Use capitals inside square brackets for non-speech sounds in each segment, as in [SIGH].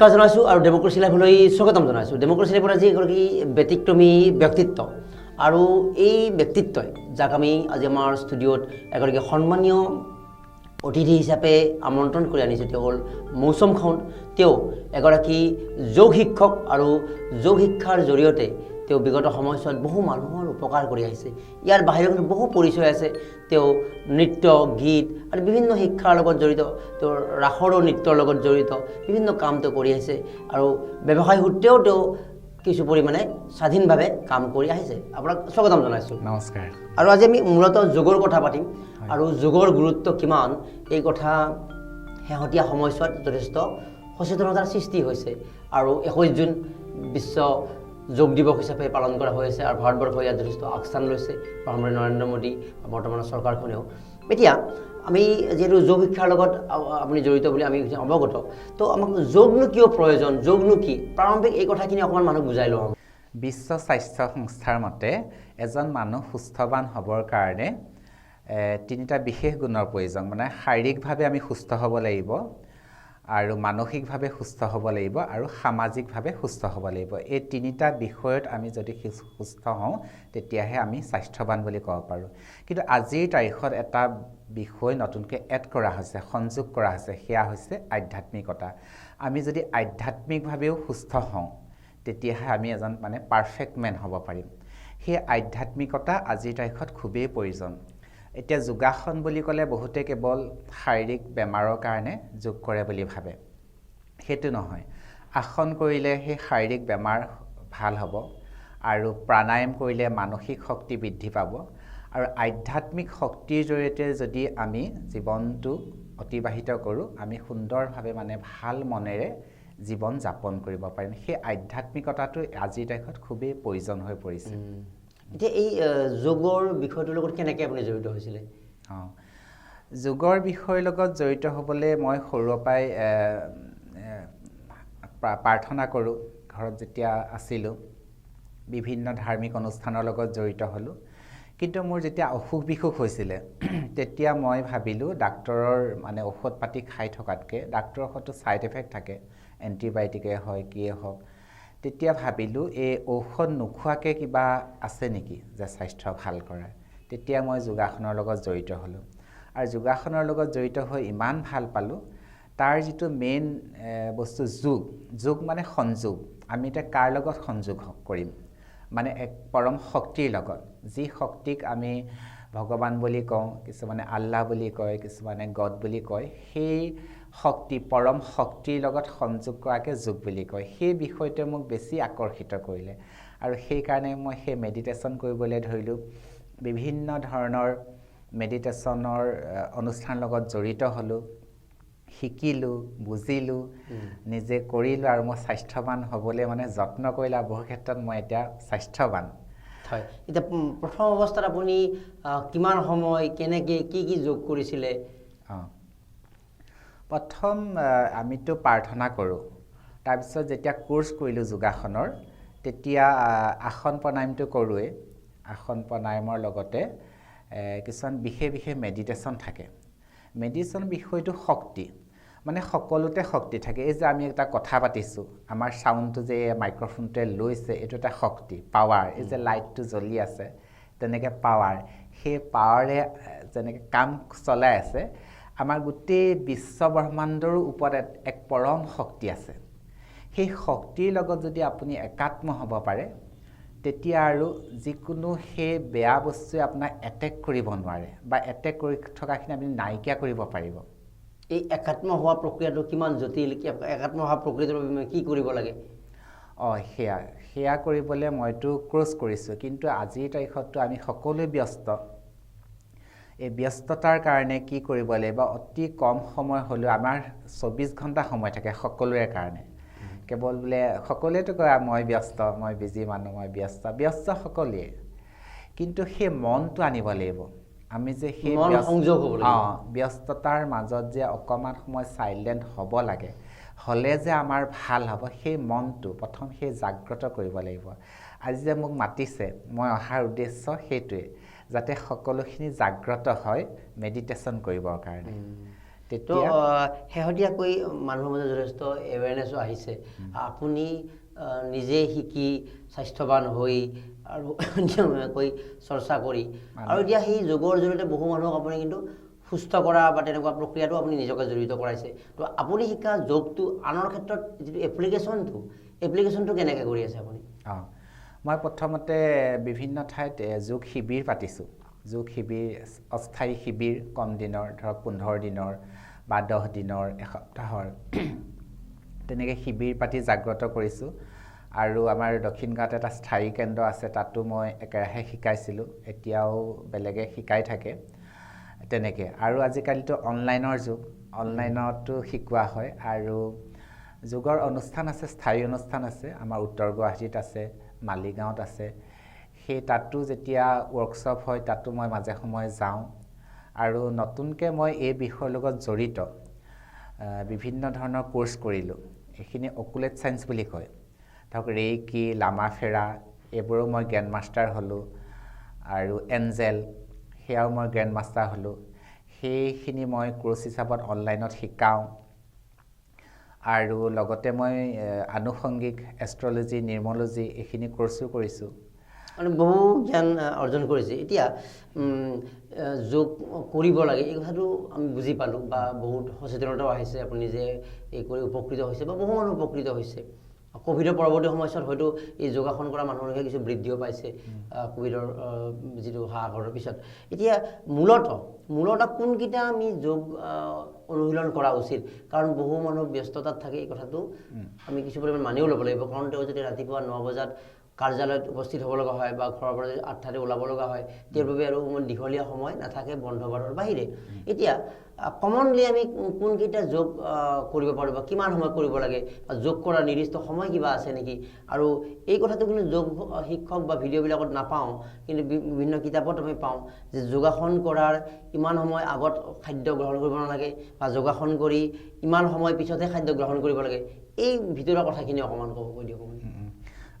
নমস্কাৰ জনাইছোঁ আৰু ডেম'ক্ৰেচি লাইভলৈ স্বাগতম জনাইছোঁ। ডেম'ক্ৰেচি লাইভৰ আজি এগৰাকী ব্যতিক্ৰমী ব্যক্তিত্ব। আৰু এই ব্যক্তিত্বই, যাক আমি আজি আমাৰ ষ্টুডিঅ'ত এগৰাকী সন্মানীয় অতিথি হিচাপে আমন্ত্ৰণ কৰি আনিছোঁ, তেওঁ হ'ল মৌচম খাউন। তেওঁ এগৰাকী যোগ শিক্ষক আৰু যোগ শিক্ষাৰ জৰিয়তে তেওঁ বিগত সময়ছোৱাত বহু মানুহৰ উপকাৰ কৰি আহিছে। ইয়াৰ বাহিৰেও কিন্তু বহু পৰিচয় আছে। তেওঁ নৃত্য গীত আৰু বিভিন্ন শিক্ষাৰ লগত জড়িত তেওঁৰ ৰাসৰো নৃত্যৰ লগত জড়িত বিভিন্ন কাম তেওঁ কৰি আহিছে আৰু ব্যৱসায় সূত্ৰেও তেওঁ কিছু পৰিমাণে স্বাধীনভাৱে কাম কৰি আহিছে। আপোনাক স্বাগতম জনাইছোঁ। নমস্কাৰ। আৰু আজি আমি মূলত যোগৰ কথা পাতিম আৰু যোগৰ গুৰুত্ব কিমান এই কথা শেহতীয়া সময়ছোৱাত যথেষ্ট সচেতনতাৰ সৃষ্টি হৈছে। আৰু একৈছ জুন বিশ্ব যোগ দিৱস হিচাপে পালন কৰা হৈ আছে আৰু ভাৰতবৰ্ষই ইয়াত যথেষ্ট আগস্থান লৈছে প্ৰধানমন্ত্ৰী নৰেন্দ্ৰ মোদী বৰ্তমানৰ চৰকাৰখনেও। এতিয়া আমি যিহেতু যোগ শিক্ষাৰ লগত আপুনি জড়িত বুলি আমি অৱগত তো আমাক যোগনো কিয় প্ৰয়োজন যোগনো কি? প্ৰাৰম্ভিক এই কথাখিনি অকণমান মানুহক বুজাই লওঁ বিশ্ব স্বাস্থ্য সংস্থাৰ মতে এজন মানুহ সুস্থৱান হ'বৰ কাৰণে তিনিটা বিশেষ গুণৰ প্ৰয়োজন মানে শাৰীৰিকভাৱে আমি সুস্থ হ'ব লাগিব আৰু মানসিকভাৱে সুস্থ হ'ব লাগিব আৰু সামাজিকভাৱে সুস্থ হ'ব লাগিব। এই তিনিটা বিষয়ত আমি যদি সুস্থ হওঁ তেতিয়াহে আমি স্বাস্থ্যৱান বুলি ক'ব পাৰোঁ। কিন্তু আজিৰ তাৰিখত এটা বিষয় নতুনকৈ এড কৰা হৈছে সংযোগ কৰা হৈছে সেয়া হৈছে আধ্যাত্মিকতা। আমি যদি আধ্যাত্মিকভাৱেও সুস্থ হওঁ তেতিয়াহে আমি এজন মানে পাৰফেক্ট মেন হ'ব পাৰিম। সেই আধ্যাত্মিকতা আজিৰ তাৰিখত খুবেই প্ৰয়োজন। এতিয়া যোগাসন বুলি ক'লে বহুতে কেৱল শাৰীৰিক বেমাৰৰ কাৰণে যোগ কৰে বুলি ভাবে। সেইটো নহয়। আসন কৰিলে সেই শাৰীৰিক বেমাৰ ভাল হ'ব আৰু প্ৰাণায়াম কৰিলে মানসিক শক্তি বৃদ্ধি পাব আৰু আধ্যাত্মিক শক্তিৰ জৰিয়তে যদি আমি জীৱনটো অতিবাহিত কৰোঁ আমি সুন্দৰভাৱে মানে ভাল মনেৰে জীৱন যাপন কৰিব পাৰিম। সেই আধ্যাত্মিকতাটো আজিৰ তাৰিখত খুবেই প্ৰয়োজন হৈ পৰিছে। এতিয়া এই যোগৰ বিষয়টোৰ লগত কেনেকৈ আপুনি জড়িত হৈছিলে? অঁ যোগৰ বিষয়ৰ লগত জড়িত হ'বলৈ মই সৰুৰে পৰাই প্ৰাৰ্থনা কৰোঁ ঘৰত যেতিয়া আছিলোঁ। বিভিন্ন ধাৰ্মিক অনুষ্ঠানৰ লগত জড়িত হ'লোঁ। কিন্তু মোৰ যেতিয়া অসুখ বিসুখ হৈছিলে [CLEARS THROAT] তেতিয়া মই ভাবিলোঁ ডাক্তৰৰ মানে ঔষধ পাতি খাই থকাতকৈ ডাক্তৰৰ ঔষধটো ছাইড এফেক্ট থাকে এণ্টিবায়'টিকে হয় কিয়ে হওক। তেতিয়া ভাবিলোঁ এই ঔষধ নোখোৱাকৈ কিবা আছে নেকি যে স্বাস্থ্য ভাল কৰাৰ তেতিয়া মই যোগাসনৰ লগত জড়িত হ'লোঁ। আৰু যোগাসনৰ লগত জড়িত হৈ ইমান ভাল পালোঁ তাৰ যিটো মেইন বস্তু যোগ যোগ মানে সংযোগ আমি এতিয়া কাৰ লগত সংযোগ কৰিম? মানে এক পৰম শক্তিৰ লগত যি শক্তিক আমি ভগৱান বুলি কওঁ কিছুমানে আল্লাহ বুলি কয় কিছুমানে গড বুলি কয় সেই শক্তি পৰম শক্তিৰ লগত সংযোগ কৰাকে যোগ বুলি কয়। সেই বিষয়টোৱে মোক বেছি আকৰ্ষিত কৰিলে। আৰু সেইকাৰণে মই সেই মেডিটেশ্যন কৰিবলৈ ধৰিলোঁ। বিভিন্ন ধৰণৰ মেডিটেশ্যনৰ অনুষ্ঠানৰ লগত জড়িত হ'লোঁ। শিকিলোঁ বুজিলোঁ। নিজে কৰিলোঁ আৰু মই স্বাস্থ্যৱান হ'বলৈ মানে যত্ন কৰিলোঁ। আৰু বহু ক্ষেত্ৰত মই এতিয়া স্বাস্থ্যৱান। হয়। এতিয়া প্ৰথম অৱস্থাত আপুনি কিমান সময় কেনেকৈ কি কি যোগ কৰিছিলে? অঁ। প্ৰথম আমিতো প্ৰাৰ্থনা কৰোঁ। তাৰপিছত যেতিয়া কোৰ্চ কৰিলোঁ যোগাসনৰ তেতিয়া আসন প্ৰণায়ামটো কৰোঁৱেই আসন প্ৰণায়ামৰ লগতে কিছুমান বিশেষ বিশেষ মেডিটেশ্যন থাকে। মেডিটেশ্যন বিষয়টো শক্তি মানে সকলোতে শক্তি থাকে। এই যে আমি এটা কথা পাতিছোঁ আমাৰ চাউণ্ডটো যে মাইক্ৰফোনটোৱে লৈছে এইটো এটা শক্তি পাৱাৰ। এই যে লাইটটো জ্বলি আছে তেনেকৈ পাৱাৰ। সেই পাৱাৰে যেনেকৈ কাম চলাই আছে আমাৰ গোটেই বিশ্ব ব্ৰহ্মাণ্ডৰো ওপৰত এক- পৰম শক্তি আছে। সেই শক্তিৰ লগত যদি আপুনি একাত্ম হ'ব পাৰে তেতিয়া আৰু যিকোনো সেই বেয়া বস্তুৱে আপোনাক এটেক কৰিব নোৱাৰে বা এটেক কৰি থকাখিনি আপুনি নাইকিয়া কৰিব পাৰিব। এই একাত্ম হোৱা প্ৰক্ৰিয়াটো কিমান জটিল? কি একাত্ম হোৱা প্ৰক্ৰিয়াটোৰ বাবে কি কৰিব লাগে? অঁ সেয়া সেয়া কৰিবলৈ মইতো ক্ৰছ কৰিছোঁ কিন্তু আজিৰ তাৰিখততো আমি সকলোৱে ব্যস্ত। এই ব্যস্ততাৰ কাৰণে কি কৰিব লাগিব? অতি কম সময় হ'লেও আমাৰ চৌবিছ ঘণ্টা সময় থাকে সকলোৰে কাৰণে। কেৱল বোলে সকলোৱেতো কয় "আ, মই ব্যস্ত মই বিজি মানুহ মই ব্যস্ত। ব্যস্ত সকলোৱে। কিন্তু সেই মনটো আনিব লাগিব। আমি যে সেই। অঁ ব্যস্ততাৰ মাজত যে অকণমান সময় চাইলেণ্ট হ'ব লাগে হ'লে যে আমাৰ ভাল হ'ব সেই মনটো প্ৰথম সেই জাগ্ৰত কৰিব লাগিব। আজি যে মোক মাতিছে মই অহাৰ উদ্দেশ্য সেইটোৱে। যাতে সকলোখিনি জাগ্ৰত হয় মেডিটেশ্যন কৰিবৰ কাৰণে। তেতিয়া শেহতীয়াকৈ মানুহৰ মাজত যথেষ্ট এৱেৰনেছো আহিছে। আপুনি নিজে শিকি স্বাস্থ্যৱান হৈ আৰু নিয়মীয়াকৈ চৰ্চা কৰি আৰু এতিয়া সেই যোগৰ জৰিয়তে বহু মানুহক আপুনি কিন্তু সুস্থ কৰা বা তেনেকুৱা প্ৰক্ৰিয়াটো আপুনি নিজকে জড়িত কৰাইছে। তো আপুনি শিকা যোগটো আনৰ ক্ষেত্ৰত যিটো এপ্লিকেশ্যনটো এপ্লিকেশ্যনটো কেনেকৈ কৰি আছে আপুনি? অঁ। মই প্ৰথমতে বিভিন্ন ঠাইত যোগ শিবিৰ পাতিছোঁ। যোগ শিবিৰ অস্থায়ী শিবিৰ কম দিনৰ ধৰক পোন্ধৰ দিনৰ বা দহ দিনৰ এসপ্তাহৰ। তেনেকৈ শিবিৰ পাতি জাগ্ৰত কৰিছোঁ। আৰু আমাৰ দক্ষিণ গাঁৱত এটা স্থায়ী কেন্দ্ৰ আছে তাতো মই একেৰাহে শিকাইছিলোঁ। এতিয়াও বেলেগে শিকাই থাকে তেনেকৈ। আৰু আজিকালিতো অনলাইনৰ যুগ অনলাইনতো শিকোৱা হয়। আৰু যোগৰ অনুষ্ঠান আছে স্থায়ী অনুষ্ঠান আছে। আমাৰ উত্তৰ গুৱাহাটীত আছে মালিগাঁৱত আছে। সেই তাতো যেতিয়া ৱৰ্কশ্বপ হয় তাতো মই মাজে সময়ে যাওঁ আৰু নতুনকৈ মই এই বিষয়ৰ লগত জড়িত বিভিন্ন ধৰণৰ ক'ৰ্চ কৰিলোঁ। এইখিনি অকুলেট ছায়েন্স বুলি কয়। ধৰক ৰেইকি লামা ফেৰা এইবোৰো মই গ্ৰেণ্ড মাষ্টাৰ হ'লোঁ আৰু এঞ্জেল সেয়াও মই গ্ৰেণ্ড মাষ্টাৰ হ'লোঁ। সেইখিনি মই ক'ৰ্চ হিচাপত অনলাইনত শিকাওঁ। আৰু লগতে মই আনুষংগিক এষ্ট্ৰলজি নিৰ্মলজি এইখিনি ক'ৰ্চো কৰিছোঁ। মানে বহু জ্ঞান অৰ্জন কৰিছে। এতিয়া যোগ কৰিব লাগে এই কথাটো আমি বুজি পালোঁ বা বহুত সচেতনতাও আহিছে। আপুনি নিজে এই কৰি উপকৃত হৈছে বা বহু মানুহ উপকৃত হৈছে। ক'ভিডৰ পৰৱৰ্তী সময়ছোৱাত হয়তো এই যোগাসন কৰা মানুহৰ কিছু বৃদ্ধিও পাইছে ক'ভিডৰ যিটো হাহাকাৰৰ পিছত। এতিয়া মূলত মূলত কোনকেইটা আমি যোগ অনুশীলন কৰা উচিত। কাৰণ বহু মানুহ ব্যস্ততাত থাকে এই কথাটো। আমি কিছু পৰিমাণ মানিও ল'ব লাগিব। কাৰণ তেওঁ যদি ৰাতিপুৱা ন বজাত কাৰ্যালয়ত উপস্থিত হ'ব লগা হয় বা ঘৰৰ পৰা যদি আঠটাতে ওলাব লগা হয় তেওঁৰ বাবে আৰু দীঘলীয়া সময় নাথাকে বন্ধ বাৰৰ বাহিৰে। এতিয়া কমনলি আমি কোনকেইটা যোগ কৰিব পাৰোঁ বা কিমান সময় কৰিব লাগে বা যোগ কৰাৰ নিৰ্দিষ্ট সময় কিবা আছে নেকি? আৰু এই কথাটো কিন্তু যোগ শিক্ষক বা ভিডিঅ'বিলাকত নাপাওঁ কিন্তু বিভিন্ন কিতাপত আমি পাওঁ যে যোগাসন কৰাৰ ইমান সময় আগত খাদ্য গ্ৰহণ কৰিব নালাগে বা যোগাসন কৰি ইমান সময় পিছতহে খাদ্য গ্ৰহণ কৰিব লাগে। এই ভিতৰুৱা কথাখিনি অকণমান ক'ব কৈ দিয়ক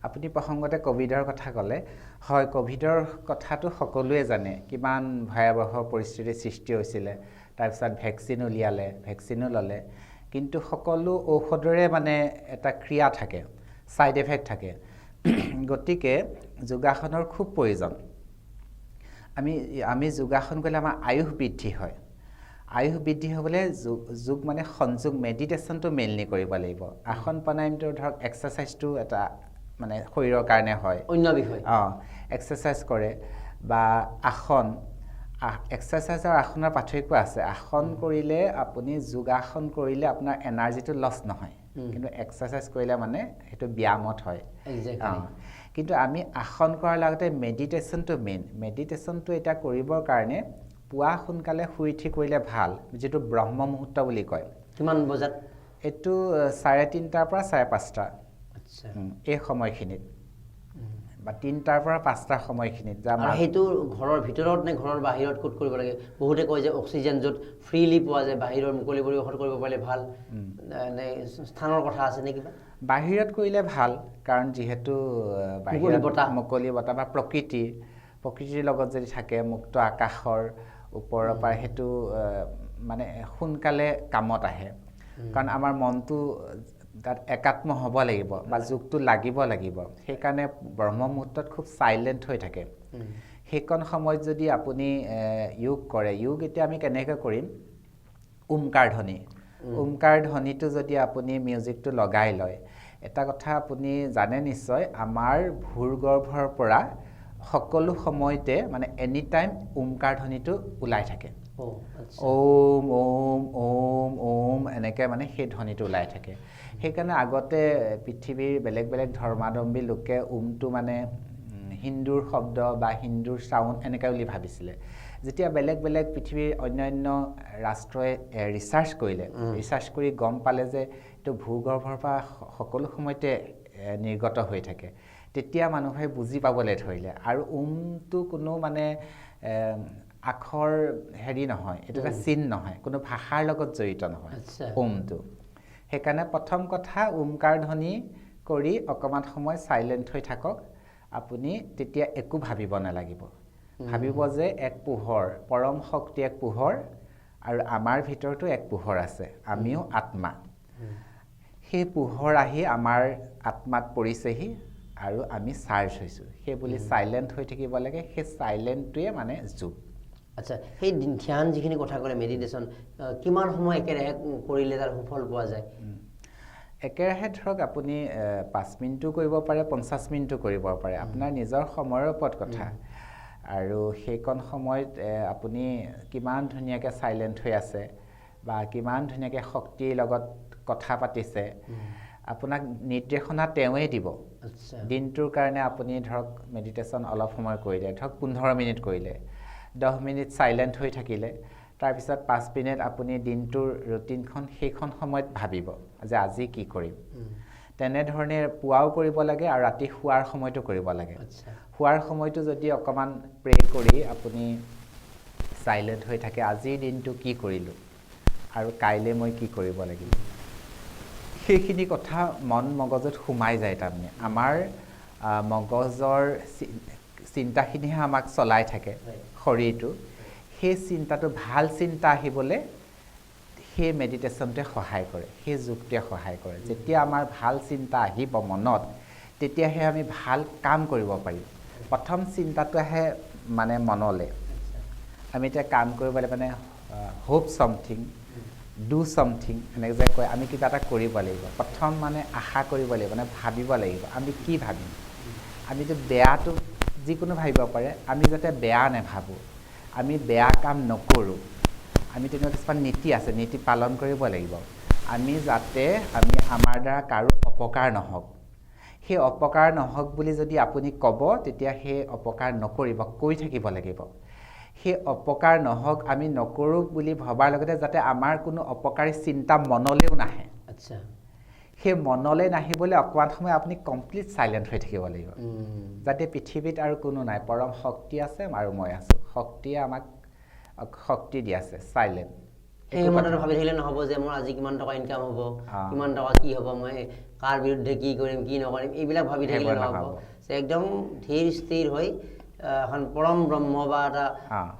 আপুনি প্ৰসংগতে ক'ভিডৰ কথা ক'লে। হয় ক'ভিডৰ কথাটো সকলোৱে জানে। কিমান ভয়াৱহ পৰিস্থিতিৰ সৃষ্টি হৈছিলে। তাৰপিছত ভেকচিন উলিয়ালে ভেকচিনো ল'লে। কিন্তু সকলো ঔষধৰে মানে এটা ক্ৰিয়া থাকে ছাইড এফেক্ট থাকে। [CLEARS THROAT] গতিকে যোগাসনৰ খুব প্ৰয়োজন। আমি আমি যোগাসন কৰিলে আমাৰ আয়ুস বৃদ্ধি হয়। আয়ুস বৃদ্ধি হ'বলৈ যোগ মানে সংযোগ মেডিটেশ্যনটো মেইনলি কৰিব লাগিব। আসন প্ৰাণায়ামটো ধৰক এক্সাৰচাইজটো এটা মানে শৰীৰৰ কাৰণে হয়। অন্য বিষয়। অঁ এক্সাৰচাইজ কৰে বা আসন এক্সাৰচাইজ আৰু আসনৰ পাৰ্থক্য আছে। আসন কৰিলে আপুনি যোগাসন কৰিলে আপোনাৰ এনাৰ্জিটো লছ নহয়। কিন্তু এক্সাৰচাইজ কৰিলে মানে সেইটো ব্যায়ামত হয়. অঁ কিন্তু আমি আসন কৰাৰ লগতে মেডিটেশ্যনটো মেইন মেডিটেশ্যনটো এতিয়া কৰিবৰ কাৰণে পুৱা সোনকালে শুই উঠি কৰিলে ভাল যিটো ব্ৰহ্ম মুহূৰ্ত বুলি কয়। কিমান বজাত? এইটো চাৰে তিনিটাৰ পৰা চাৰে পাঁচটা। এই সময়খিনিত। বা তিনিটাৰ পৰা পাঁচটাৰ সময়খিনিত সেইটো ঘৰৰ ভিতৰত নে ঘৰৰ বাহিৰত ক'ত কৰিব লাগে? বহুতে কয় যে অক্সিজেন য'ত ফ্ৰীলি পোৱা যায় বাহিৰৰ মুকলি পৰিৱেশত কৰিব পাৰিলে ভাল। নে- স্থানৰ কথা আছে নে কিবা? বাহিৰত কৰিলে ভাল কাৰণ যিহেতু বাহিৰত বতাহ। মুকলি বতাহ বা প্ৰকৃতিৰ প্ৰকৃতিৰ লগত যদি থাকে মুক্ত আকাশৰ ওপৰৰ পৰা সেইটো মানে সোনকালে কামত আহে। কাৰণ আমাৰ মনটো তাত একাত্ম হ'ব লাগিব বা যোগটো লাগিব লাগিব। সেইকাৰণে ব্ৰহ্ম মুহূৰ্তত খুব চাইলেণ্ট হৈ থাকে। সেইকণ সময়ত যদি আপুনি যোগ কৰে যোগ এতিয়া আমি কেনেকৈ কৰিম? ওমকাৰ ধ্বনি। ওমকাৰ ধ্বনিটো যদি আপুনি মিউজিকটো লগাই লয় এটা কথা আপুনি জানে নিশ্চয় আমাৰ ভূৰগৰ্ভৰ পৰা সকলো সময়তে মানে এনি টাইম ওমকাৰ ধ্বনিটো ওলাই থাকে। ওম ওম ওম ওম এনেকৈ মানে সেই ধ্বনিটো ওলাই থাকে। সেইকাৰণে আগতে পৃথিৱীৰ বেলেগ বেলেগ ধৰ্মাৱলম্বী লোকে ওমটো মানে হিন্দুৰ শব্দ বা হিন্দুৰ চাউণ্ড এনেকৈ বুলি ভাবিছিলে। যেতিয়া বেলেগ বেলেগ পৃথিৱীৰ অন্যান্য ৰাষ্ট্ৰই ৰিচাৰ্চ কৰিলে ৰিচাৰ্চ কৰি গম পালে যে এইটো ভূগৰ্ভৰ পৰা সকলো সময়তে নিৰ্গত হৈ থাকে। তেতিয়া মানুহে বুজি পাবলৈ ধৰিলে। আৰু ওমটো কোনো মানে আখৰ হেৰি নহয় এইটো এটা চিন নহয় কোনো ভাষাৰ লগত জড়িত নহয়। ওমটো সেইকাৰণে প্ৰথম কথা ওমকাৰ ধ্বনি কৰি অকণমান সময় চাইলেণ্ট হৈ থাকক। আপুনি তেতিয়া একো ভাবিব নালাগিব। ভাবিব যে এক পোহৰ পৰম শক্তি এক পোহৰ আৰু আমাৰ ভিতৰতো এক পোহৰ আছে আমিও আত্মা। সেই পোহৰ আহি আমাৰ আত্মাত পৰিছেহি আৰু আমি চাৰ্জ হৈছোঁ। সেই বুলি চাইলেণ্ট হৈ থাকিব লাগে সেই চাইলেণ্টটোৱে মানে যোগ। আচ্ছা সেই ধ্যান যিখিনি কথা ক'লে মেডিটেশ্যন কিমান সময় একেৰাহে কৰিলে তাৰ সুফল পোৱা যায়? একেৰাহে ধৰক আপুনি পাঁচ মিনিটো কৰিব পাৰে পঞ্চাছ মিনিটো কৰিব পাৰে। আপোনাৰ নিজৰ সময়ৰ ওপৰত কথা। আৰু সেইকণ সময়ত আপুনি কিমান ধুনীয়াকৈ চাইলেণ্ট হৈ আছে বা কিমান ধুনীয়াকৈ শক্তিৰ লগত কথা পাতিছে আপোনাক নিৰ্দেশনা তেওঁৱে দিব। দিনটোৰ কাৰণে আপুনি ধৰক মেডিটেশ্যন অলপ সময় কৰিলে ধৰক পোন্ধৰ মিনিট কৰিলে। দহ মিনিট চাইলেণ্ট হৈ থাকিলে তাৰপিছত পাঁচ মিনিট আপুনি দিনটোৰ ৰুটিনখন সেইখন সময়ত ভাবিব যে আজি কি কৰিম। তেনেধৰণে পুৱাও কৰিব লাগে আৰু ৰাতি শোৱাৰ সময়তো কৰিব লাগে। শোৱাৰ সময়তো যদি অকণমান প্ৰে কৰি আপুনি চাইলেণ্ট হৈ থাকে আজিৰ দিনটো কি কৰিলোঁ আৰু কাইলৈ মই কি কৰিব লাগিব। সেইখিনি কথা মন মগজুত সোমাই যায় তাৰমানে। আমাৰ মগজৰ চিন্তাখিনিহে আমাক চলাই থাকে। শৰীৰটো সেই চিন্তাটো ভাল চিন্তা আহিবলৈ সেই মেডিটেশ্যনটোৱে সহায় কৰে সেই যোগটোৱে সহায় কৰে। যেতিয়া আমাৰ ভাল চিন্তা আহিব মনত তেতিয়াহে আমি ভাল কাম কৰিব পাৰিম। প্ৰথম চিন্তাটো আহে মানে মনলৈ। আমি এতিয়া কাম কৰিবলৈ মানে হোপ চামথিং ডু চামথিং এনেকৈ যে কয়। আমি কিবা এটা কৰিব লাগিব। প্ৰথম মানে আশা কৰিব লাগিব মানে ভাবিব লাগিব। আমি কি ভাবিম? আমিতো বেয়াটো যিকোনো ভাবিব পাৰে আমি যাতে বেয়া নাভাবোঁ আমি বেয়া কাম নকৰোঁ আমি তেনেকুৱা কিছুমান নীতি আছে নীতি পালন কৰিব লাগিব। আমি যাতে আমি আমাৰ দ্বাৰা কাৰো অপকাৰ নহওক। সেই অপকাৰ নহওক বুলি যদি আপুনি ক'ব তেতিয়া সেই অপকাৰ নকৰিব কৈ থাকিব লাগিব। সেই অপকাৰ নহওক আমি নকৰোঁ বুলি ভবাৰ লগতে যাতে আমাৰ কোনো অপকাৰী চিন্তা মনলৈও নাহে। আচ্ছা। সেই মনলৈ নাহিবলৈ অকণমান সময় আপুনি কমপ্লিট চাইলেণ্ট হৈ থাকিব লাগিব। যাতে পৃথিৱীত আৰু কোনো নাই পৰম শক্তি আছে আৰু মই আছোঁ। শক্তিয়ে আমাক শক্তি দি আছে চাইলেণ্ট সেই ভাবি থাকিলে নহ'ব যে মোৰ আজি কিমান টকা ইনকাম হ'ব। কিমান টকা কি হ'ব মই কাৰ বিৰুদ্ধে কি কৰিম কি নকৰিম এইবিলাক ভাবি থাকিলে নহ'ব। যে একদম ধীৰ স্থিৰ হৈ এখন পৰম ব্ৰহ্ম বা এটা।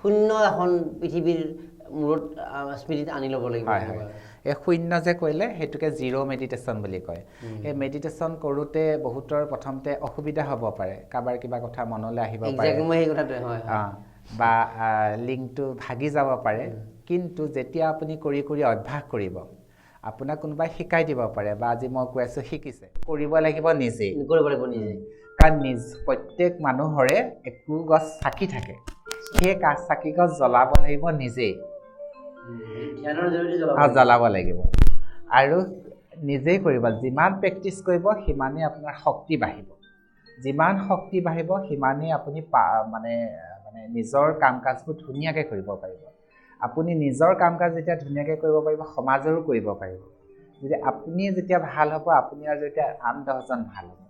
শূন্য এখন পৃথিৱীৰ মূৰত স্মৃতিত আনি ল'ব লাগিব এই শূন্য যে কৰিলে সেইটোকে জিৰ' মেডিটেশ্যন বুলি কয়। এই মেডিটেশ্যন কৰোঁতে বহুতৰ প্ৰথমতে অসুবিধা হ'ব পাৰে। কাৰোবাৰ কিবা কথা মনলৈ আহিব পাৰে। সেই বা লিংকটো ভাগি যাব পাৰে। কিন্তু যেতিয়া আপুনি কৰি কৰি অভ্যাস কৰিব আপোনাক কোনোবাই শিকাই দিব পাৰে বা আজি মই কৈ আছোঁ শিকিছে। কৰিব লাগিব নিজেই কৰিব লাগিব নিজে। কাৰণ নিজ প্ৰত্যেক মানুহৰে একো গছ চাকি থাকে। সেই চাকি গছ জ্বলাব লাগিব নিজেই। আৰু। জ্বলাব লাগিব। আৰু নিজেই কৰিব যিমান প্ৰেক্টিচ কৰিব সিমানেই আপোনাৰ শক্তি বাঢ়িব। যিমান শক্তি বাঢ়িব সিমানেই আপুনি মানে মানে নিজৰ কাম কাজবোৰ ধুনীয়াকৈ কৰিব পাৰিব। আপুনি নিজৰ কাম কাজ যেতিয়া ধুনীয়াকৈ কৰিব পাৰিব সমাজৰো কৰিব পাৰিব। যদি আপুনি যেতিয়া ভাল হ'ব আপুনি আৰু যেতিয়া আন দহজন ভাল হ'ব।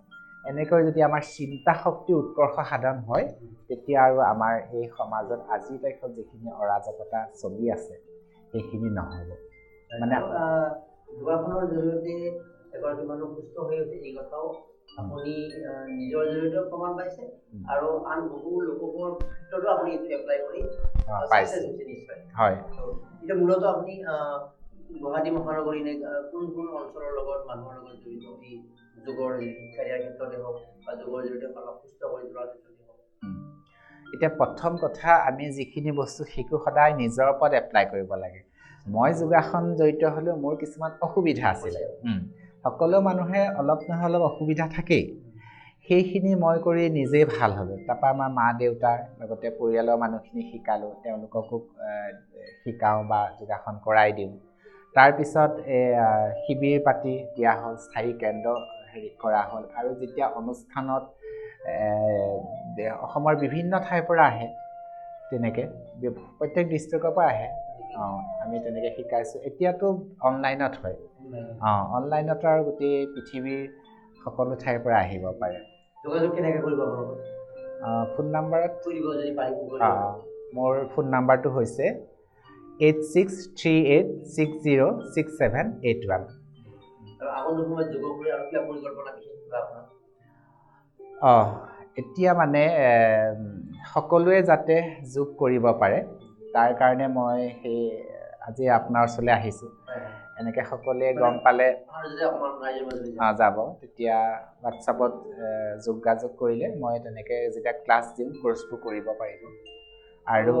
এনেকৈ যদি আমাৰ চিন্তা শক্তি উৎকৰ্ষ সাধন হয় তেতিয়া আৰু আমাৰ এই সমাজত আজিৰ তাৰিখত যিখিনি অৰাজকতা চলি আছে সেইখিনি নহ'ব মানে যোগাসনৰ জৰিয়তে এগৰাকী মানুহ সুস্থ হৈ উঠে এই কথাও আপুনি নিজৰ জৰিয়তেও প্ৰমাণ পাইছে। আৰু আন বহু লোকৰ ক্ষেত্ৰতো আপুনি এইটো এপ্লাই কৰি পাইছে। নিশ্চয় হয় এতিয়া মূলত আপুনি গুৱাহাটী মহানগৰী নে কোন কোন অঞ্চলৰ লগত মানুহৰ লগত জড়িত এই যোগৰ শিক্ষা দিয়াৰ ক্ষেত্ৰতে হওক বা যোগৰ জৰিয়তে সুস্থ কৰি তোলাৰ ক্ষেত্ৰতে হওক। এতিয়া প্ৰথম কথা আমি যিখিনি বস্তু শিকোঁ সদায় নিজৰ ওপৰত এপ্লাই কৰিব লাগে। মই যোগাসন জড়িত হ'লেও মোৰ কিছুমান অসুবিধা আছিলে। সকলো মানুহে অলপ নহয় অলপ অসুবিধা থাকেই। সেইখিনি মই কৰি নিজেই ভাল হ'লোঁ। তাৰপৰা আমাৰ মা দেউতাৰ লগতে পৰিয়ালৰ মানুহখিনি শিকালোঁ। তেওঁলোককো শিকাওঁ বা যোগাসন কৰাই দিওঁ। তাৰপিছত শিবিৰ পাতি দিয়া হ'ল স্থায়ী কেন্দ্ৰ হেৰি কৰা হ'ল। আৰু যেতিয়া অনুষ্ঠানত অসমৰ বিভিন্ন ঠাইৰ পৰা আহে। তেনেকৈ প্ৰত্যেক ডিষ্ট্ৰিক্টৰ পৰা আহে। অঁ আমি তেনেকৈ শিকাইছোঁ। এতিয়াতো অনলাইনত হয়। অঁ অনলাইনত আৰু গোটেই পৃথিৱীৰ সকলো ঠাইৰ পৰা আহিব পাৰে। ফোন নাম্বাৰত মোৰ ফোন নাম্বাৰটো হৈছে eight six three eight six zero' six seven eight one আৰু আগন্তুক সময়ত যোগৰ কৰি আৰু কিবা পৰিকল্পনা বিশেষ কিবা আপোনাৰ? অঁ এতিয়া মানে সকলোৱে যাতে যোগ কৰিব পাৰে তাৰ কাৰণে মই সেই আজি আপোনাৰ ওচৰলৈ আহিছোঁ। এনেকৈ সকলোৱে গম পালে। আহ, যাব তেতিয়া হোৱাটছআপত যোগাযোগ কৰিলে মই তেনেকৈ যেতিয়া ক্লাছ দিম কোৰ্চবোৰ কৰিব পাৰিব। আৰু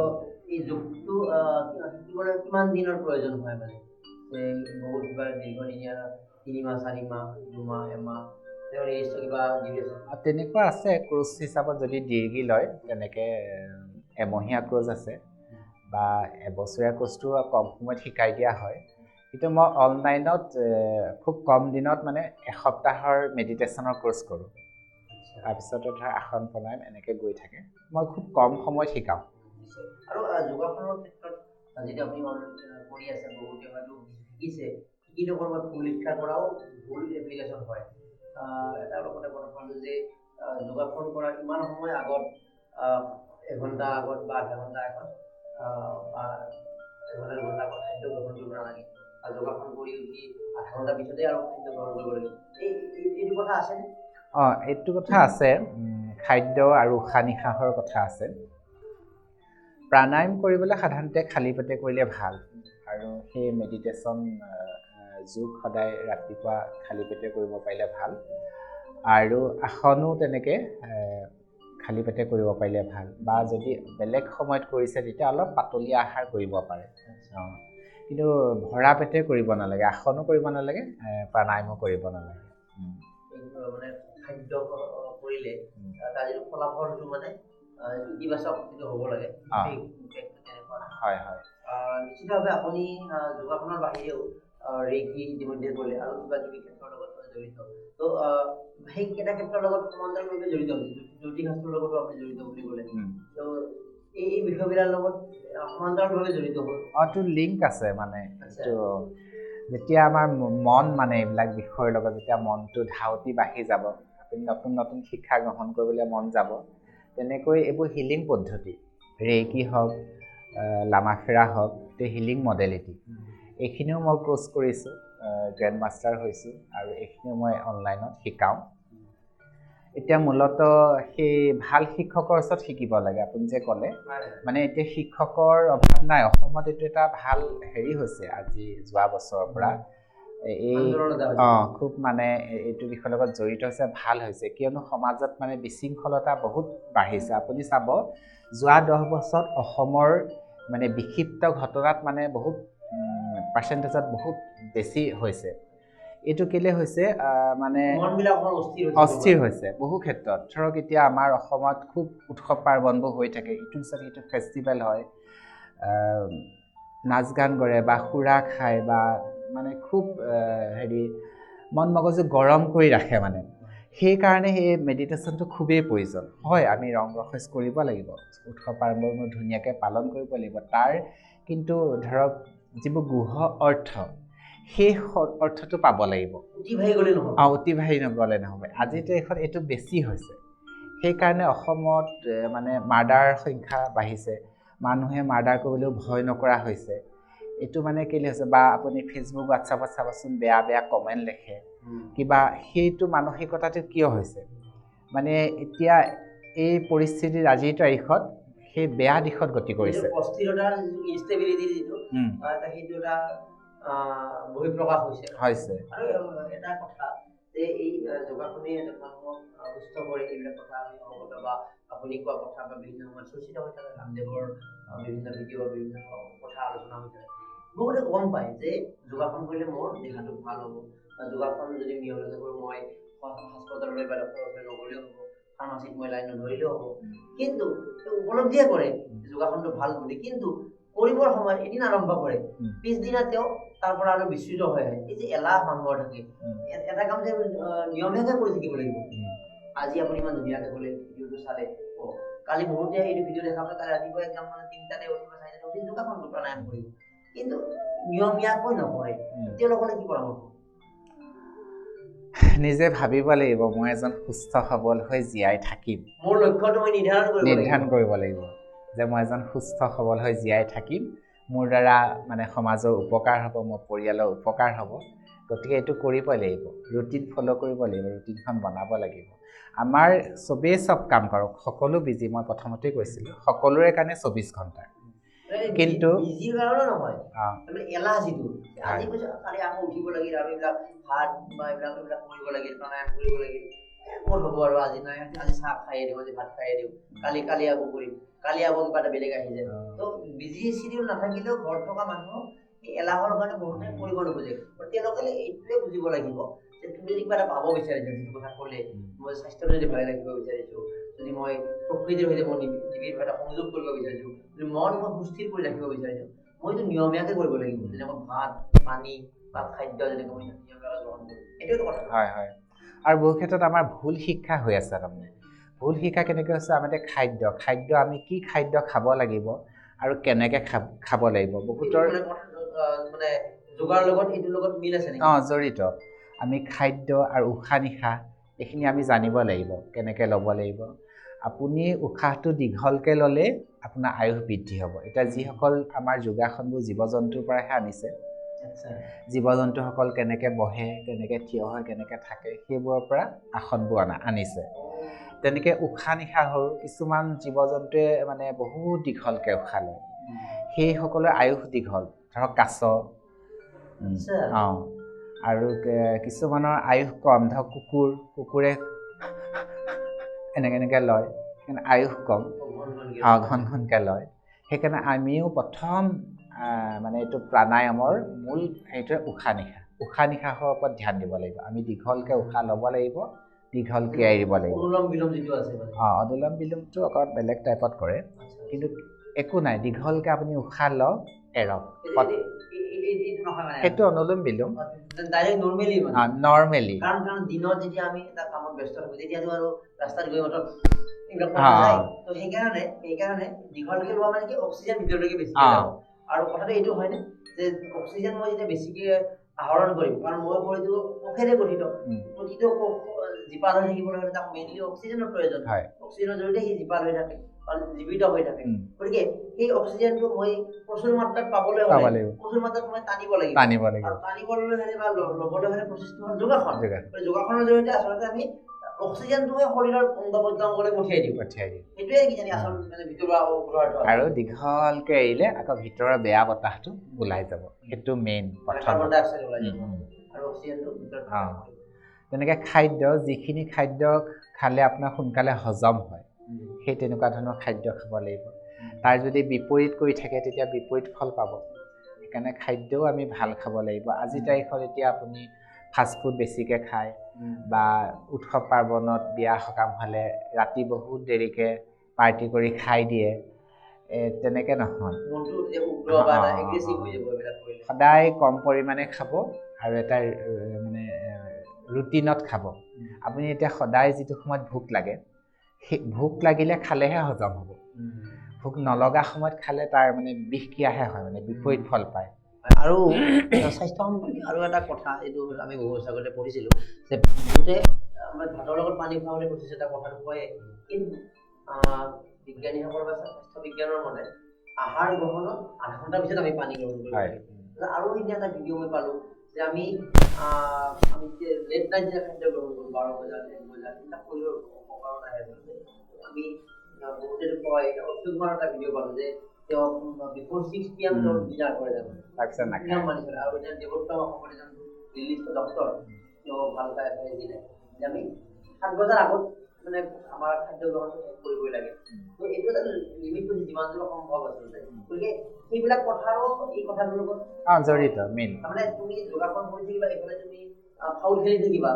কিমান দিনৰ প্ৰয়োজন হয় মানে? তিনিমাহ দুমাহ এমাহ? কিবা তেনেকুৱা আছে ক্ৰুজ হিচাপত যদি দীৰ্ঘি লয় তেনেকৈ এমহীয়া ক্ৰুজ আছে বা এবছৰীয়া ক্ৰুজটো কম সময়ত শিকাই দিয়া হয় কিন্তু মই অনলাইনত খুব কম দিনত মানে এসপ্তাহৰ মেডিটেশ্যনৰ ক্ৰুজ কৰোঁ। তাৰপিছতে ধৰ আসন প্ৰণায়াম এনেকৈ গৈ থাকে। মই খুব কম সময়ত শিকাওঁ। আৰু আহ, যোগাসনৰ ক্ষেত্ৰত আহ, যিটো আপুনি already, আহ, কৰি আছে বহুতে হয়তো শিকিছে শিকিলেও ক'ৰবাত ভুল শিক্ষাৰ পৰাও ভুল এপ্লিকেশ্যন হয়। আহ, এটা লগতে কথা পালোঁ যে যোগাসন কৰাৰ ইমান সময় আগত এঘণ্টা আগত বা আধা ঘণ্টা আগত বা এঘণ্টা দুঘণ্টা আগত খাদ্য গ্ৰহণ কৰিব নালাগে। আৰু যোগাসন কৰি উঠি আধা ঘণ্টা পিছতে আৰু খাদ্য গ্ৰহণ কৰিব লাগে। এই এই- এইটো কথা আছেনে অঁ এইটো কথা আছে। খাদ্য আৰু উশাহ নিশাহৰ কথা আছে। প্ৰাণায়াম কৰিবলৈ সাধাৰণতে খালী পেটে কৰিলে ভাল। আৰু সেই মেডিটেশ্যন যোগ সদায় ৰাতিপুৱা খালী পেটে কৰিব পাৰিলে ভাল। আৰু আসনো তেনেকৈ খালী পেটে কৰিব পাৰিলে ভাল। বা যদি বেলেগ সময়ত কৰিছে তেতিয়া অলপ পাতলীয়া আহাৰ কৰিব পাৰে। অঁ। কিন্তু ভৰা পেটে কৰিব নালাগে আসনো কৰিব নালাগে প্ৰাণায়ামো কৰিব নালাগে। খাদ্য কৰিলে তাৰ যিটো ফলাফলটো মানে ইতিবাচক যিটো হ'ব লাগে। হয় হয়। নিশ্চিতভাৱে আপুনি যোগাসনৰ বাহিৰেও ৰেকি ইতিমধ্যে ক'লে আৰু কিবা কিবি ক্ষেত্ৰৰ লগত জড়িত। তো সেই কেইটা ক্ষেত্ৰৰ লগত সমান্তৰালভাৱে জড়িত জ্যোতিষ শাস্ত্ৰৰ লগতো আপুনি জড়িত বুলি ক'লে। তো এই বিষয়বিলাকৰ লগত সমান্তৰালভাৱে জড়িত হ'ল। অঁ এইটো লিংক আছে মানে যেতিয়া আমাৰ মন মানে এইবিলাক বিষয়ৰ লগত যেতিয়া মনটো ধাউতি বাঢ়ি যাব আপুনি নতুন নতুন শিক্ষা গ্ৰহণ কৰিবলৈ মন যাব তেনেকৈ এইবোৰ হিলিং পদ্ধতি ৰেকি হওক লামাফেৰা হওক এইটো হিলিং মডেলিটি এইখিনিও মই কোৰ্চ কৰিছোঁ গ্ৰেণ্ড মাষ্টাৰ হৈছোঁ আৰু এইখিনিও মই অনলাইনত শিকাওঁ। এতিয়া মূলতঃ সেই ভাল শিক্ষকৰ ওচৰত শিকিব লাগে আপুনি যে ক'লে। মানে এতিয়া শিক্ষকৰ অভাৱ নাই অসমত এইটো এটা ভাল হেৰি হৈছে আজি যোৱা বছৰৰ পৰা। এই। অঁ খুব মানে এইটো বিষয়ৰ লগত জড়িত হৈছে ভাল হৈছে। কিয়নো সমাজত মানে বিশৃংখলতা বহুত বাঢ়িছে। আপুনি চাব যোৱা দহ বছৰত অসমৰ মানে বিক্ষিপ্ত ঘটনাত মানে বহুত পাৰ্চেণ্টেজত বহুত বেছি হৈছে। এইটো কেলৈ হৈছে মানে অস্থিৰ হৈছে। বহু ক্ষেত্ৰত। ধৰক এতিয়া আমাৰ অসমত খুব উৎসৱ পাৰ্বণবোৰ হৈ থাকে। ইটো পিছত সিটো ফেষ্টিভেল হয় নাচ গান কৰে বা সুৰা খায় বা মানে খুব হেৰি মন মগজু গৰম কৰি ৰাখে মানে। সেইকাৰণে সেই মেডিটেশ্যনটো খুবেই প্ৰয়োজন। হয় আমি ৰং ৰহস্য কৰিব লাগিব। উৎসৱ পাৰ্বণবোৰ ধুনীয়াকৈ পালন কৰিব লাগিব। তাৰ কিন্তু ধৰক যিবোৰ গুহ অৰ্থ সেই অৰ্থটো পাব লাগিব। অঁ অতিবাহী নগ'লে নহ'ব। আজিৰ তাৰিখত এইটো বেছি হৈছে। সেইকাৰণে অসমত মানে মাৰ্ডাৰ সংখ্যা বাঢ়িছে। মানুহে মাৰ্ডাৰ কৰিবলৈও ভয় নকৰা হৈছে। এইটো মানে কেলৈ হৈছে? বা আপুনি ফেচবুক হোৱাটছআপত চাবচোন বেয়া বেয়া কমেণ্ট লিখে। কিবা সেইটো মানসিকতাটো কিয় হৈছে? মানে এতিয়া এই পৰিস্থিতিৰ আজিৰ তাৰিখত সেই বেয়া দিশত গতি কৰিছে। যিটো অস্থিৰতাৰ যিটো ইনষ্টেবিলিটি যিটো উম, আহ, এটা সেইটো এটা আহ, বহিঃপ্ৰকাশ হৈছে। হৈছে। আৰু আহ, এটা কথা যে এই আহ, যোগাসনে এজন মানুহক আহ, সুস্থ কৰে এইবিলাক কথা আমি অৱগত বা আপুনি কোৱা কথা বা বিভিন্ন সময়ত চৰ্চিত হৈ থাকে ৰামদেৱৰ আহ, বিভিন্ন ভিডিঅ' বিভিন্ন কথা আলোচনা হৈ থাকে বহুতে গম পায় যে যোগাসন কৰিলে মোৰ দেহাটো ভাল হ'ব। বা যোগাসন যদি নিয়মিত কৰোঁ মই হাস্পতাললৈ বা ডক্টৰৰ ওচৰলৈ নগ'লেও হ'ব। ফাৰ্মাচীত মই লাইন নধৰিলেও হ'ব কিন্তু উপলব্ধিয়ে কৰে যোগাসনটো ভাল বুলি। কিন্তু কৰিবৰ সময়ত এদিন আৰম্ভ কৰে। পিছদিনা তেওঁ তাৰ পৰা আৰু বিস্তৃত হৈ আহে। এই যে এলাহ মানুহৰ থাকে এটা কাম যে নিয়মীয়াকৈ কৰি থাকিব লাগিব। আজি আপুনি ইমান ধুনীয়াকৈ ক'লে ভিডিঅ'টো চালে কালি বহুতে এইটো ভিডিঅ' দেখা পালে কালি ৰাতিপুৱা একদম মানে তিনিটাতে উঠিব চাৰিটাতে উঠি যোগাসন কৰিব, প্ৰাণায়াম কৰিব কিন্তু নিয়মীয়াকৈ নকৰে। তেওঁলোকলৈ কি পৰামৰ্শ? [LAUGHS] নিজে ভাবিব লাগিব মই এজন সুস্থ সবল হৈ জীয়াই থাকিম। মোৰ লক্ষ্যটো মই নিৰ্ধাৰণ কৰিব নিৰ্ধাৰণ কৰিব লাগিব যে মই এজন সুস্থ সবল হৈ জীয়াই থাকিম। মোৰ দ্বাৰা মানে সমাজৰ উপকাৰ হ'ব মোৰ পৰিয়ালৰ উপকাৰ হ'ব। গতিকে এইটো কৰিবই লাগিব ৰুটিন ফ'ল' কৰিব লাগিব ৰুটিনখন বনাব লাগিব। আমাৰ চবেই চব কাম কৰক সকলো বিজি মই প্ৰথমতেই কৈছিলোঁ সকলোৰে কাৰণে চৌবিছ ঘণ্টা। কিন্তু বিজিৰ কাৰণে নহয়। অঁ, তাৰমানে এলাহ যিটো আজি হয়। কৈছে কালি আকৌ উঠিব লাগিল আৰু এইবিলাক ভাত বা এইবিলাক এইবিলাক কৰিব লাগিল প্ৰাণায়াম কৰিব লাগিল। এ, ক'ত হ'ব আৰু আজি? নাই আজি চাহ খাইয়ে দিওঁ আজি ভাত খাইয়ে দিওঁ। কালি কালি আকৌ কৰিম। কালি আকৌ কিবা এটা বেলেগ আহি যায়। তো বিজি চিডিউল নাথাকিলেও ঘৰত থকা মানুহ এই এলাহৰ কাৰণে বহুতে কৰিব নোখোজে। তেওঁলোকে এইটোৱে বুজিব লাগিব যে তুমি যদি কিবা এটা পাব বিচাৰিছা যিটো কথা ক'লে মই স্বাস্থ্যটো যদি ভালে ৰাখিব বিচাৰিছো যদি মই প্ৰকৃতিৰ সৈতে মই নিবি- নিবিড় এটা সংযোগ কৰিব বিচাৰিছো যদি মন মই সুস্থিৰ কৰি ৰাখিব বিচাৰিছো মইতো নিয়মীয়াকৈ কৰিব লাগিব। যেনেকৈ ভাত পানী বা খাদ্য যেনেকৈ মই নিয়মীয়াকৈ গ্ৰহণ কৰোঁ এইটোৱেতো কথা। হয় হয়। আৰু বহু ক্ষেত্ৰত আমাৰ ভুল শিক্ষা হৈ আছে তাৰমানে। ভুল শিক্ষা কেনেকৈ হৈছে? আমাৰ এতিয়া খাদ্য খাদ্য আমি কি খাদ্য খাব লাগিব আৰু কেনেকৈ খাব খাব লাগিব? এইটো বহুতৰ মানে যোগাৰ লগত এইটোৰ লগত মিল আছে নেকি? অঁ জড়িত। আমি খাদ্য আৰু উশাহ নিশাহ এইখিনি আমি জানিব লাগিব কেনেকৈ ল'ব লাগিব। আপুনি উশাহটো দীঘলকৈ ল'লে আপোনাৰ আয়ুস বৃদ্ধি হ'ব। এতিয়া যিসকল আমাৰ যোগাসনবোৰ জীৱ জন্তুৰ পৰাহে আনিছে জীৱ জন্তুসকল কেনেকৈ বহে কেনেকৈ থিয় হয় কেনেকৈ থাকে সেইবোৰৰ পৰা আসনবোৰ অনা আনিছে। তেনেকৈ উশাহ নিশাহৰো কিছুমান জীৱ জন্তুৱে মানে বহুত দীঘলকৈ উশাহ লয়। সেইসকলৰ আয়ুস দীঘল ধৰক কাছ। অঁ। আৰু কিছুমানৰ আয়ুস কম ধৰক কুকুৰ কুকুৰে এনেকৈ এনেকৈ লয়। সেইকাৰণে আয়ুস কম। অঁ ঘন ঘনকৈ লয়। সেইকাৰণে আমিও প্ৰথম মানে এইটো প্ৰাণায়ামৰ মূল সেইটোৱে উশাহ নিশাহ উশাহ নিশাহৰ ওপৰত ধ্যান দিব লাগিব। আমি দীঘলকৈ উশাহ ল'ব লাগিব দীঘলকৈ এৰিব লাগিব। অঁ অনুলোম বিলোমটো অকণ বেলেগ টাইপত কৰে। কিন্তু একো নাই। দীঘলকৈ আপুনি উশাহ লওক এৰক। এইটো- নহয় মানে। সেইটো অনুলোম বিলোম ডাইৰেক্ট নৰ্মেলি মানে। নৰ্মেলি কাৰণ কাৰণ দিনত যেতিয়া আমি এটা কামত ব্যস্ত থাকো তেতিয়াতো আৰু ৰাস্তাত গৈ মাত্ৰ তো সেইকাৰণে সেইকাৰণে দীঘলকে লোৱা মানে কি অক্সিজেন ভিতৰলৈকে বেছি আৰু কথাটো এইটো হয়নে যে অক্সিজেন মই যেতিয়া বেছিকে আহৰণ কৰিম কাৰণ মই শৰীৰটো কোষেৰে গঠিত প্ৰতিটো জীপাল হৈ থাকিবলৈ হ'লে তাক মেইনলি অক্সিজেনৰ প্ৰয়োজন। হয়। অক্সিজেনৰ জৰিয়তে সি জীপাল হৈ থাকে। জীৱিত হৈ থাকে। গতিকে সেই অক্সিজেনটো মই প্ৰচুৰ মাত্ৰাত পাবলৈ পাব হ'লে প্ৰচুৰ মাত্ৰাত মই টানিব লাগিব। টানিব লাগিব। আৰু টানিবলৈ হ'লে বা ল'বলৈ হ'লে প্ৰচেছটো হ'ল যোগাসন। যোগাসনৰ জৰিয়তে আচলতে আমি অক্সিজেনটোহে শৰীৰৰ অংগ প্ৰত্যংগলৈ পঠিয়াই দিওঁ। পঠিয়াই দিওঁ। সেইটোৱে কিজানি আচল মানে ভিতৰুৱা আৰু দীঘলকৈ এৰিলে আকৌ ভিতৰৰ বেয়া বতাহটো ওলাই যাব। সেইটো মেইন প্ৰথম কাৰ্বন ডাই অক্সাইড ওলাই যাব। উম, উম। আৰু অক্সিজেনটো ভিতৰত। তেনেকৈ খাদ্য যিখিনি খাদ্য খালে আপোনাৰ সোনকালে হজম হয় সেই তেনেকুৱা ধৰণৰ খাদ্য খাব লাগিব। তাৰ যদি বিপৰীত কৰি থাকে তেতিয়া বিপৰীত ফল পাব। সেইকাৰণে খাদ্যও আমি ভাল খাব লাগিব। আজিৰ তাৰিখত এতিয়া আপুনি ফাষ্টফুড বেছিকৈ খায় বা উৎসৱ পাৰ্বণত বিয়া সকাম হ'লে ৰাতি বহুত দেৰিকৈ পাৰ্টি কৰি খাই দিয়ে। তেনেকৈ নহয়। সদায় কম পৰিমাণে খাব আৰু এটা মানে ৰুটিনত খাব। আপুনি এতিয়া সদায় যিটো সময়ত ভোক লাগে ভোক লাগিলে খালেহে হজম হ'ব। ভোক নলগা সময়ত খালে তাৰ মানে বিষক্ৰিয়াহে হয় মানে বিপৰীত ফল পায়। আৰু স্বাস্থ্য সম্পৰ্কীয় আৰু এটা কথা এইটো আমি বহু বছৰ আগতে পঢ়িছিলোঁ যে বহুতে আমাৰ ভাতৰ লগত পানী খোৱাবলৈ প্ৰচেছ এটা কথাটো কয় কিন্তু আহ, বিজ্ঞানীসকল বা স্বাস্থ্য বিজ্ঞানৰ মতে আহাৰ গ্ৰহণত আধা ঘণ্টাৰ পিছত আমি পানী গ্ৰহণ কৰিব লাগে। আৰু সেইদিনা এটা ভিডিঅ' মই পালোঁ যে আমি আহ, আমি লেট নাইট যেতিয়া খাদ্য গ্ৰহণ কৰোঁ বাৰ বজাত এক বজাত এইবিলাক শৰীৰৰ অপকাৰ আহে বুলি আমি আহ, বহুতেতো কয় এতিয়া অক্ষয় কুমাৰৰ এটা ভিডিঅ' পালোঁ যে তেওঁ বিফৰ ছিক্স পি এম তেওঁ উম। ডিনাৰ কৰে তাৰমানে তাৰপিছত নিয়ম নাখায় মানি চলে আৰু এতিয়া দেৱত্তম অসমৰ এজন নিৰ্দিষ্ট ডক্তৰ তেওঁ ভাল এটা এডভাইচ দিলে। যে আমি সাত বজাৰ আগত মানে আমাৰ খাদ্য গ্ৰহণটো শেষ কৰিবই লাগে। তো এইটো এটা লিমিট কৰিছে যিমান দূৰ সম্ভৱ আচলতে। গতিকে সেইবিলাক কথাও এই কথাটোৰ লগত জড়িত মেইন তাৰমানে তুমি যোগাসন কৰি থাকিবা এইফালে তুমি ফাউল খেলি থাকিবা।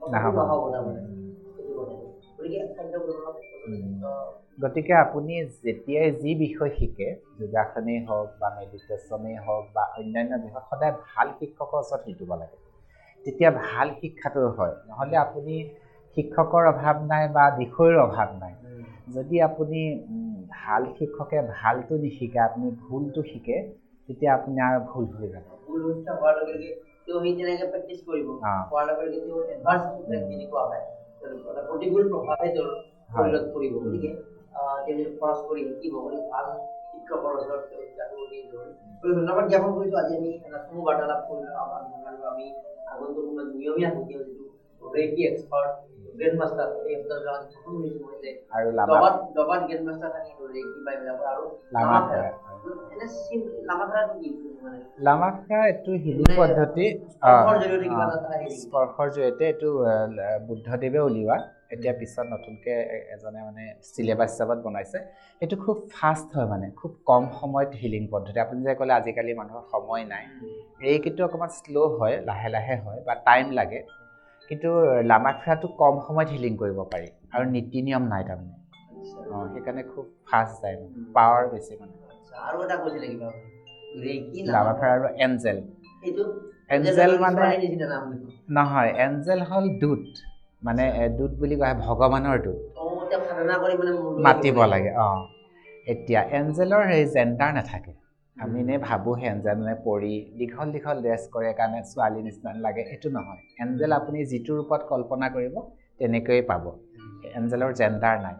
নহ'ব। নহ'ব তাৰমানে। গতিকে খাদ্য গ্ৰহণৰ গতিকে আপুনি যেতিয়াই যি বিষয় শিকে যোগাসনেই হওক বা মেডিটেশ্যনেই হওক বা অন্যান্য বিষয় সদায় ভাল শিক্ষকৰ ওচৰত শিকিব লাগে। তেতিয়া ভাল শিক্ষাটো হয়। নহ'লে আপুনি শিক্ষকৰ অভাৱ নাই বা বিষয়ৰ অভাৱ নাই যদি আপুনি ভাল শিক্ষকে ভালটো নিশিকে আপুনি ভুলটো শিকে তেতিয়া আপুনি আৰু ভুল হৈ যাব প্ৰতিকূল প্ৰভাৱে তেওঁৰ শৰীৰত পৰিব গতিকে খৰচ কৰি শিকিব গতিকে ভাল শিক্ষকৰ ওচৰত ধন্যবাদ জ্ঞাপন কৰিছোঁ আজি আমি এটা চমু বাৰ্তালাপ কৰিলোঁ আমি আগন্তুক সময়ত নিয়মীয়া যিটো ৰেকি এক্সপাৰ্ট গ্ৰেণ্ড মাষ্টাৰ আৰু দবাত দবাত মাষ্টাৰ থাকি এইবিলাকৰ আৰু এইটো পদ্ধতি স্পৰ্শৰ জৰিয়তে এইটো বুদ্ধদেৱে উলিওৱা। এতিয়া পিছত নতুনকৈ এজনে মানে চিলেবাছ হিচাপত বনাইছে। এইটো খুব ফাষ্ট হয় মানে খুব কম সময়ত হিলিং পদ্ধতি। আপুনি যে ক'লে আজিকালি মানুহৰ সময় নাই। ৰেইকিটো অকণমান শ্ল' হয় লাহে লাহে হয় বা টাইম লাগে। কিন্তু লামাফেৰাটো কম সময়ত হিলিং কৰিব পাৰি। আৰু নীতি নিয়ম নাই তাৰমানে। অঁ সেইকাৰণে খুব ফাষ্ট যায় মানে। পাৱাৰ বেছি মানে। আৰু এটা কৈছিলে কিবা আৰু এঞ্জেল। এঞ্জেল মানে। নহয় এঞ্জেল হ'ল দূত। মানে দূত বুলি কোৱা হয় ভগৱানৰ দূত। মাতিব লাগে অঁ। এতিয়া এঞ্জেলৰ সেই জেণ্ডাৰ নাথাকে। আমি নে ভাবোঁ মানে পৰি দীঘল দীঘল ড্ৰেছ কৰে কাৰণে ছোৱালী নিচিনা লাগে সেইটো নহয়। এঞ্জেল আপুনি যিটো ৰূপত কল্পনা কৰিব তেনেকৈয়ে পাব। এঞ্জেলৰ জেণ্ডাৰ নাই।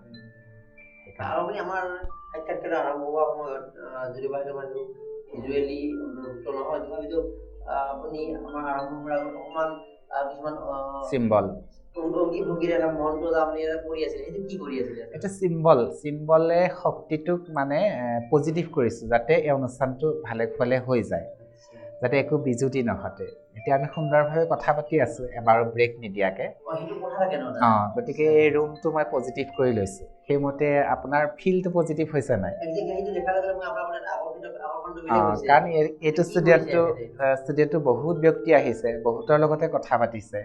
আমাৰ সাক্ষাৎকাৰ আৰম্ভ হোৱা সময়ত আহ, যদি বাহিৰৰ মানুহ ভিজুৱেলি অন্তৰ্ভুক্ত নহয় তথাপিতো আহ, আপুনি আমাৰ আৰম্ভ হোৱাৰ আগত অকণমান আহ, কিছুমান আহ, চিম্বল অংগী ভংগীৰে এটা মনটো এটা আপুনি এটা কৰি আছিলে সেইটো কি কৰি আছিলে? এটা চিম্বল চিম্বলে শক্তিটোক মানে পজিটিভ কৰিছোঁ যাতে এই অনুষ্ঠানটো ভালে কুশলে হৈ যায় যাতে একো বিজুতি নঘটে। এতিয়া আমি সুন্দৰভাৱে কথা পাতি আছোঁ এবাৰো ব্ৰেক নিদিয়াকৈ। অ, গতিকে এই ৰুমটো মই পজিটিভ কৰি লৈছোঁ। সেইমতে আপোনাৰ ফিলটো পজিটিভ হৈছে নাই? অঁ। কাৰণ এই- এইটো ষ্টুডিঅ'টো ষ্টুডিঅ'টো বহুত ব্যক্তি আহিছে বহুতৰ লগতে কথা পাতিছে।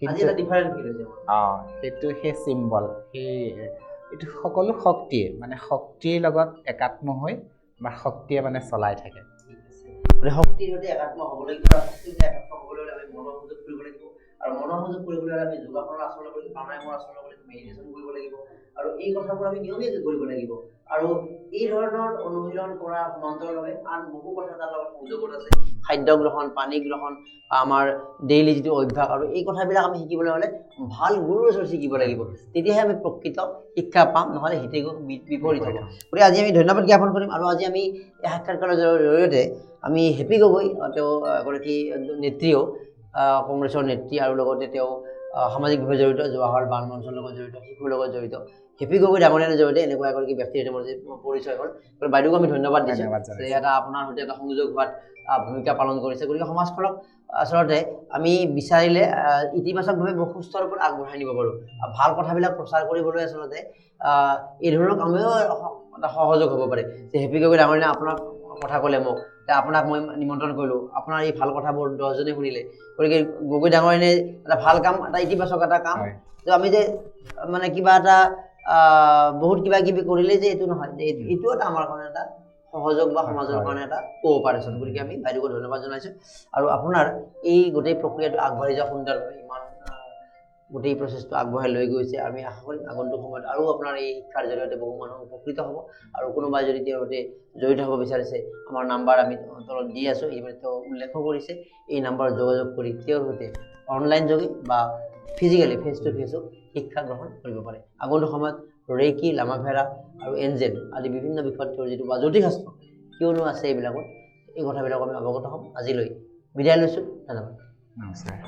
কিন্তু অঁ সেইটো সেই চিম্বল সেই এইটো সকলো শক্তিয়ে মানে শক্তিৰ লগত একাত্ম হৈ বা শক্তিয়ে মানে চলাই থাকে। শক্তিৰ সৈতে একাত্ম হ'বলৈ হ'লে আমি মনৰ সংযোগ কৰিব লাগিব। আৰু মনৰ সংযোগ কৰিবলৈ হ'লে আমি যোগাসনৰ আচৰণ ল'ব লাগিব প্ৰাণায়ামৰ আচৰণ ল'ব লাগিব মেডিটেশ্যন কৰিব লাগিব। আৰু এই কথাবোৰ আমি নিয়মীয়াকৈ কৰিব লাগিব। আৰু এই ধৰণৰ অনুশীলন কৰাৰ সমান্তৰালভাৱে আন বহু কথা তাৰ লগত সংযোগত আছে। খাদ্য গ্ৰহণ পানী গ্ৰহণ আমাৰ ডেইলি যিটো অভ্যাস আৰু এই কথাবিলাক আমি শিকিবলৈ হ'লে ভাল গুৰুৰ ওচৰত শিকিব লাগিব। তেতিয়াহে আমি প্ৰকৃত শিক্ষা পাম নহ'লে হিতে বিপৰীত হ'ব। গতিকে আজি আমি ধন্যবাদ জ্ঞাপন কৰিম আৰু আজি আমি সাক্ষাৎকাৰৰ জৰি- জৰিয়তে আমি হেপী গগৈ তেওঁ এগৰাকী নেত্ৰীও কংগ্ৰেছৰ নেত্ৰী আৰু লগতে তেওঁ সামাজিকভাৱে জড়িত জৱাহৰ বাল মঞ্চৰ লগত জড়িত শিশুৰ লগত জড়িত। হেপী গগৈ ডাঙৰীয়াৰ জৰিয়তে এনেকুৱা এগৰাকী ব্যক্তিৰ মোৰ পৰিচয় হ'ল। গতিকে বাইদেউক আমি ধন্যবাদ দিছোঁ যে। এটা আপোনাৰ সৈতে এটা সংযোগ হোৱাত ভূমিকা পালন কৰিছে। গতিকে সমাজখনক আচলতে আমি বিচাৰিলে ইতিবাচকভাৱে বহু সুস্থ ৰূপত আগবঢ়াই নিব পাৰোঁ। ভাল কথাবিলাক প্ৰচাৰ কৰিবলৈ আচলতে এই ধৰণৰ কামেও স- এটা সহযোগ হ'ব পাৰে। যে হেপী গগৈ ডাঙৰীয়া আপোনাক কথা ক'লে মোক এতিয়া আপোনাক মই নিমন্ত্ৰণ কৰিলোঁ। আপোনাৰ এই ভাল কথাবোৰ দহজনে শুনিলে। গতিকে গগৈ ডাঙৰীয়াই এটা ভাল কাম এটা ইতিবাচক এটা কাম। যে আমি যে মানে কিবা এটা বহুত কিবা কিবি কৰিলে যে এইটো নহয় যে এইটো এটা আমাৰ কাৰণে এটা সহযোগ বা সমাজৰ। কাৰণে এটা কোঅপাৰেশ্যন গতিকে আমি বাইদেউক ধন্যবাদ জনাইছোঁ। আৰু আপোনাৰ এই গোটেই প্ৰক্ৰিয়াটো আগবাঢ়ি যোৱা সুন্দৰভাৱে গোটেই প্ৰচেছটো আগবঢ়াই লৈ গৈছে। আমি আশা কৰিম আগন্তুক সময়ত আৰু আপোনাৰ এই শিক্ষাৰ জৰিয়তে বহু মানুহ উপকৃত হ'ব আৰু কোনোবাই যদি তেওঁৰ সৈতে জড়িত হ'ব বিচাৰিছে আমাৰ নাম্বাৰ আমি তলত দি আছোঁ এইবাৰ তেওঁ উল্লেখো কৰিছে। এই নাম্বাৰত যোগাযোগ কৰি তেওঁৰ সৈতে অনলাইন যোগে বা ফিজিকেলি ফেচ টু ফেচো শিক্ষা গ্ৰহণ কৰিব পাৰে। আগন্তুক সময়ত ৰেকি লামাফেৰা আৰু এঞ্জেল আদি বিভিন্ন বিষয়ত তেওঁৰ যিটো বা জ্যোতিষাস্ত্ৰ কিয়নো আছে এইবিলাকত এই কথাবিলাক আমি অৱগত হ'ম। আজিলৈ বিদায় লৈছোঁ। ধন্যবাদ। নমস্কাৰ।